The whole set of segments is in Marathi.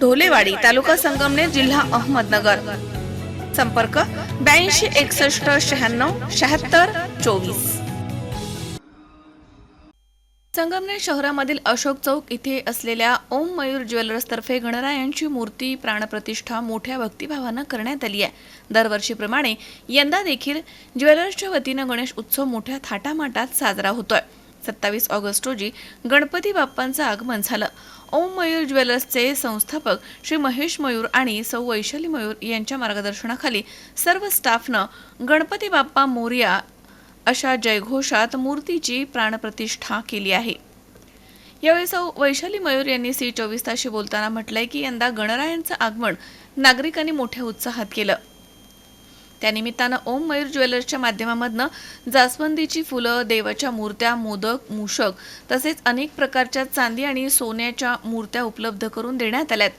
ढोलेवाडी तालुका संगमनेर जिल्हा अहमदनगर. संपर्क ब्याऐंशी एकसष्ट शहाण्णव शहात्तर चोवीस. संगमनेर शहरामधील अशोक चौक इथे असलेल्या ओम मयूर ज्वेलर्स तर्फे गणरायांची मूर्ती प्राणप्रतिष्ठा मोठ्या भक्तिभावानं करण्यात आली आहे. दरवर्षीप्रमाणे यंदा देखील ज्वेलर्सच्या वतीनं गणेश उत्सव मोठ्या थाटामाटात साजरा होतोय. सत्तावीस ऑगस्ट रोजी गणपती बाप्पांचं आगमन झालं. ओम मयूर ज्वेलर्सचे संस्थापक श्री महेश मयूर आणि सौ वैशाली मयूर यांच्या मार्गदर्शनाखाली सर्व स्टाफनं गणपती बाप्पा मोर्या अशा जयघोषात मूर्तीची प्राणप्रतिष्ठा केली आहे. यावेळी सौ वैशाली मयूर यांनी सी चोवीस ताशी बोलताना म्हटलंय की यंदा गणरायांचं आगमन नागरिकांनी मोठ्या उत्साहात केलं. त्यानिमित्तानं ओम मयूर ज्वेलर्सच्या माध्यमामधनं जास्वंदीची फुलं देवाच्या मूर्त्या मोदक मूषक तसेच अनेक प्रकारच्या चांदी आणि सोन्याच्या मूर्त्या उपलब्ध करून देण्यात आल्यात.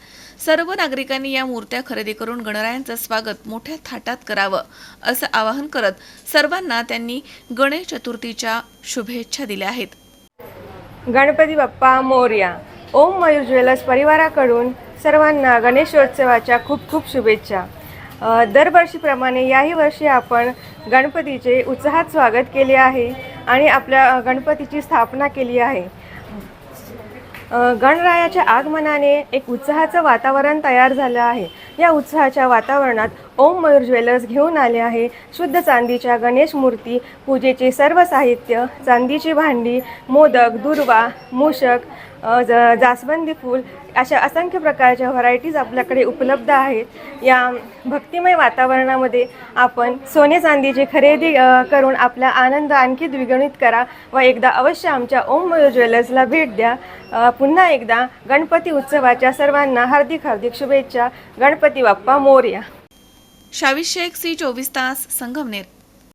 सर्व नागरिकांनी या मूर्त्या खरेदी करून गणरायांचं स्वागत मोठ्या थाटात करावं असं आवाहन करत सर्वांना त्यांनी गणेश चतुर्थीच्या शुभेच्छा दिल्या आहेत. गणपती बाप्पा मोर्या ओम मयूर ज्वेलर्स परिवाराकडून सर्वांना गणेशोत्सवाच्या खूप खूप शुभेच्छा. दरवर्षीप्रमाणे याही वर्षी आपण गणपतीचे उत्साहात स्वागत केले आहे आणि आपल्या गणपतीची स्थापना केली आहे. गणरायाच्या आगमनाने एक उत्साहाचं वातावरण तयार झालं आहे. या उत्साहाच्या वातावरणात ओम मयूर ज्वेलर्स घेऊन आले आहे. शुद्ध चांदीच्या गणेश मूर्ती पूजेचे सर्व साहित्य चांदीची भांडी मोदक दुर्वा मूषक ज जास्वंदी फूल अशा असंख्य प्रकारच्या व्हरायटीज आपल्याकडे उपलब्ध आहेत. या भक्तिमय वातावरणामध्ये आपण सोने चांदीची खरेदी करून आपला आनंद आणखी द्विगुणित करा व एकदा अवश्य आमच्या ओम मयूर ज्वेलर्सला भेट द्या. पुन्हा एकदा गणपती उत्सवाच्या सर्वांना हार्दिक हार्दिक शुभेच्छा. गणपती बाप्पा मोर्या. शावीस शेख सी चोवीस तास संगमनेर.